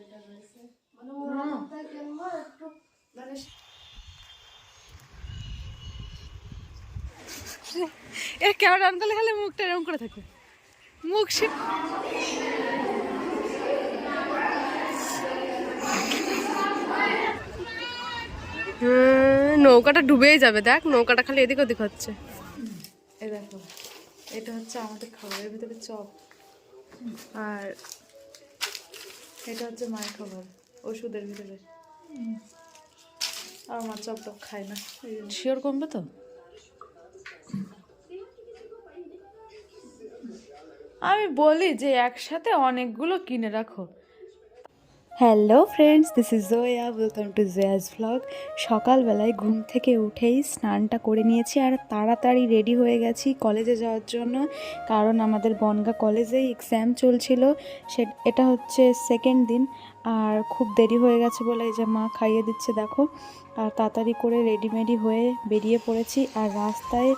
ওইটা রয়েছে। মানে একটু মানে এর ক্যামেরা অন করলে খালি মুখটা এরকম করে থাকে। মুখ সে নৌকাটা ডুবেই যাবে দেখ নৌকাটা খালি এদিক ওদিক হচ্ছে। এই দেখো এটা হচ্ছে আমাদের খাবারের ভিতরে চপ। আর এটা হচ্ছে মায়ের খাবার ওষুধের ভিতরে। আর আমার চপ টপ খায় না শিওর কমবে তো? আমি বলি যে একসাথে অনেকগুলো কিনে রাখো। Hello friends this is Zoya welcome to Zoya's vlog সকালবেলায় ঘুম থেকে উঠেই স্নানটা করে নিয়েছি আর তাড়াতাড়ি রেডি হয়ে গেছি কলেজে যাওয়ার জন্য। কারণ আমাদের বনগা কলেজেই এক্সাম চলছিল। সে, এটা হচ্ছে সেকেন্ড দিন। আর খুব দেরি হয়ে গেছে বলে এই যে মা খাইয়ে দিচ্ছে, দেখো। আর তাড়াতাড়ি করে রেডিমেডি হয়ে বেরিয়ে পড়েছি। আর রাস্তায়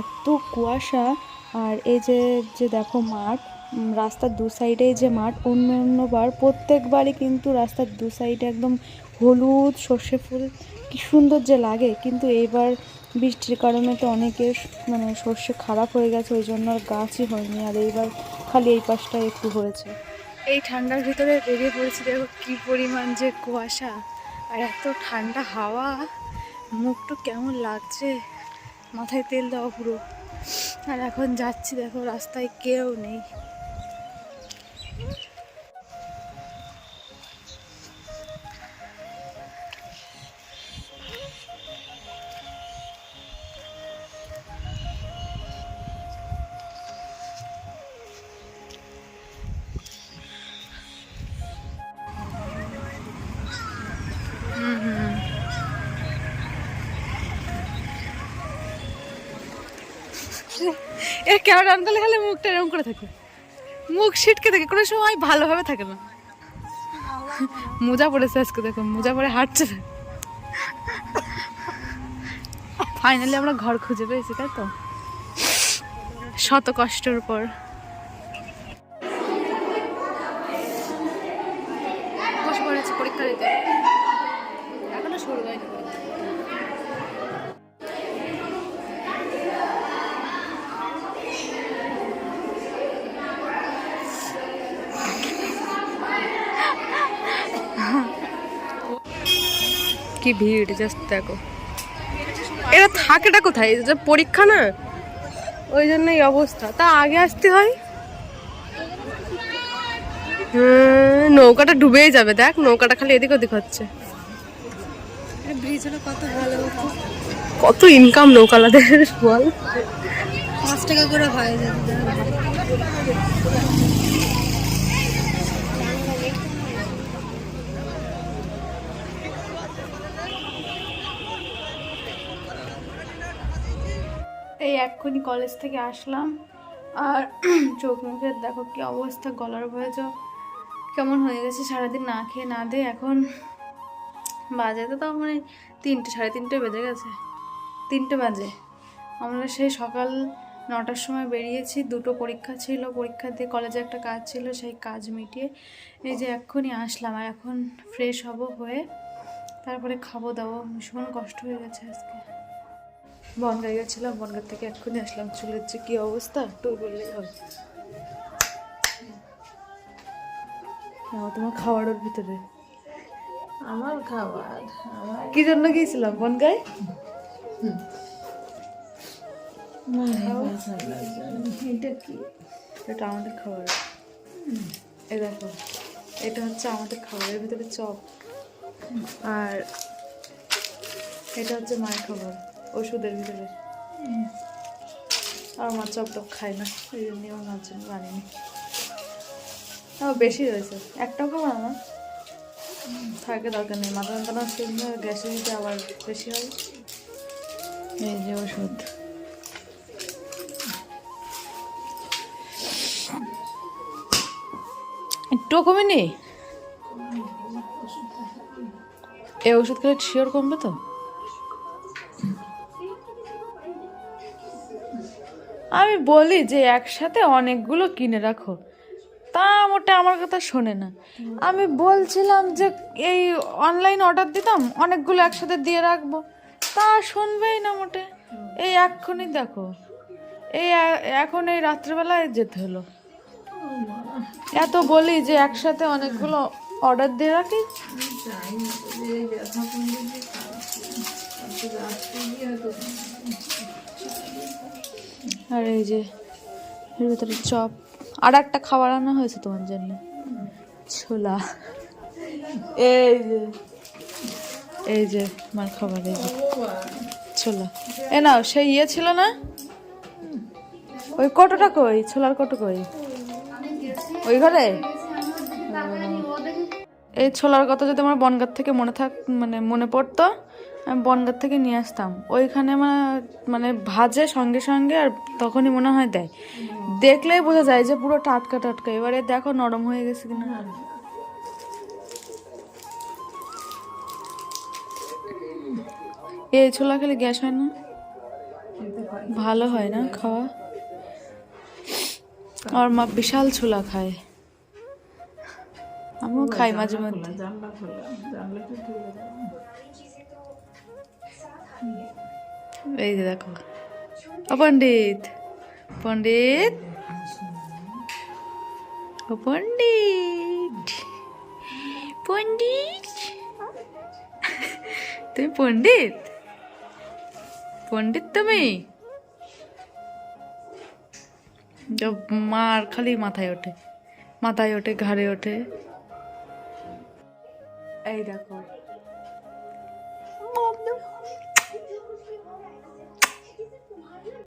এত কুয়াশা। আর এই যে যে দেখো মাঠ রাস্তার দু সাইডে যে মাঠ, অন্য অন্যবার প্রত্যেকবারই কিন্তু রাস্তার দু সাইডে একদম হলুদ, সর্ষে ফুল, কি সুন্দর যে লাগে। কিন্তু এবার বৃষ্টির কারণে তো অনেকের মানে সর্ষে খারাপ হয়ে গেছে, ওই জন্য আর গাছই হয়নি। আর এইবার খালি এই পাশটা একটু হয়েছে। এই ঠান্ডার ভিতরে বেরিয়ে পড়েছি, দেখো কি পরিমাণ যে কুয়াশা। আর এত ঠান্ডা হাওয়া, মুখটা কেমন লাগছে। মাথায় তেল দেওয়া পুরো। আর এখন যাচ্ছি, দেখো রাস্তায় কেউ নেই। এর ক্যামেরা অন করলে খালি মুখটা এরকম করে থাকে। মুখ ছিটকে থাকে কোনো সময় ভালোভাবে থাকে না। মোজা পড়েছে আজকে, দেখো, মোজা পরে হাঁটছে। ফাইনালি আমরা ঘর খুঁজে পেয়েছি, তাই তো? শত কষ্টের পর। পরীক্ষা দিতে। এখনও শুরু হয়নি। কি ভিড় জাস্ট দেখো। এরা থাকেটা কোথায়? যে পরীক্ষা না? ওই জন্য এই অবস্থা। তা আগে আসতে হয়? হুম, নৌকাটা ডুবেই যাবে দেখ নৌকাটা খালি এদিক ওদিক হচ্ছে। কত ইনকাম নৌকালাদের বল। পাঁচ টাকা করে হয় এক্ষুনি কলেজ থেকে আসলাম। আর চোখ মুখের দেখো কি অবস্থা, গলার ভয়ে তো কেমন হয়ে গেছে সারাদিন না খেয়ে না দিয়ে। এখন বাজে তো মানে তিনটে, সাড়ে তিনটে বেজে গেছে। তিনটে বাজে। আমরা সেই সকাল নটার সময় বেরিয়েছি, দুটো পরীক্ষা ছিল। পরীক্ষা দিয়ে কলেজে একটা কাজ ছিল, সেই কাজ মিটিয়ে এই যে এক্ষুনি আসলাম। আর এখন ফ্রেশ হব হয়ে তারপরে খাব দাবো, ভীষণ কষ্ট হয়ে গেছে আজকে। বনগাঁ গেছিলাম বনগাঁ থেকে এক্ষুনি আসলাম। চুলের যে কি অবস্থা একটু বললেই হবে। তোমার খাবারের ভিতরে। আমার খাবার আমার কি জন্য গিয়েছিলাম বনগায়? এটা কি? এটা আমাদের খাবার এই দেখো এটা হচ্ছে আমাদের খাবারের ভিতরে চপ। আর এটা হচ্ছে মায়ের খাবার। ওষুধের ভিতরে। আর আমার চপ টপ খায় না এই জন্য আমার মার জন্য তাও বেশি রয়েছে একটাও খাব না আমার থাকে দরকার নেই মাথা যন্ত্রণা শুকনো গ্যাসের দিতে আবার বেশি হয় এই যে ওষুধ। একটুও কমেনি? এই ওষুধ খেলে শিওর কমবে তো? আমি বলি যে একসাথে অনেকগুলো কিনে রাখো। তা মোটে আমার কথা শোনে না। আমি বলছিলাম যে এই অনলাইন অর্ডার দিতাম, অনেকগুলো একসাথে দিয়ে রাখব। তা শুনবেই না মোটে। এই এক্ষুনি দেখো। এই এখন এই রাত্রেবেলায় যেতে হলো। এত বলি যে একসাথে অনেকগুলো অর্ডার দিয়ে রাখি। জানি আর এই যে, এর ভিতরে চপ। আর একটা খাবার আনা হয়েছে তোমার জন্য। ছোলা। এই যে এই যে আমার খাবার, এই যে, ছোলা। এ নাও, সেই ইয়ে ছিল না? ওই কটোটা কই? ছোলার কটো কই? ওই ঘরে? এই ছোলার কথা যদি আমার বনগাঁ থেকে মনে থাক মানে মনে পড়তো আমি বনগার থেকে নিয়ে আসতাম। ওইখানে মানে ভাজে সঙ্গে সঙ্গে আর তখনই মনে হয় দেয়। দেখলেই বোঝা যায় যে পুরো টাটকা টাটকা। এবারে দেখো নরম হয়ে গেছে কিনা। এই ছোলা খেলে গ্যাস হয় না? ভালো হয় না খাওয়া? আর মা বিশাল ছোলা খায়। আমিও খাই মাঝে মধ্যে। এই যে দেখো। ও পণ্ডিত। পণ্ডিত। ও পণ্ডিত। পণ্ডিত। তুমি পণ্ডিত? পণ্ডিত তুমি? মার খালি মাথায় ওঠে। মাথায় ওঠে, ঘাড়ে ওঠে। এই দেখো।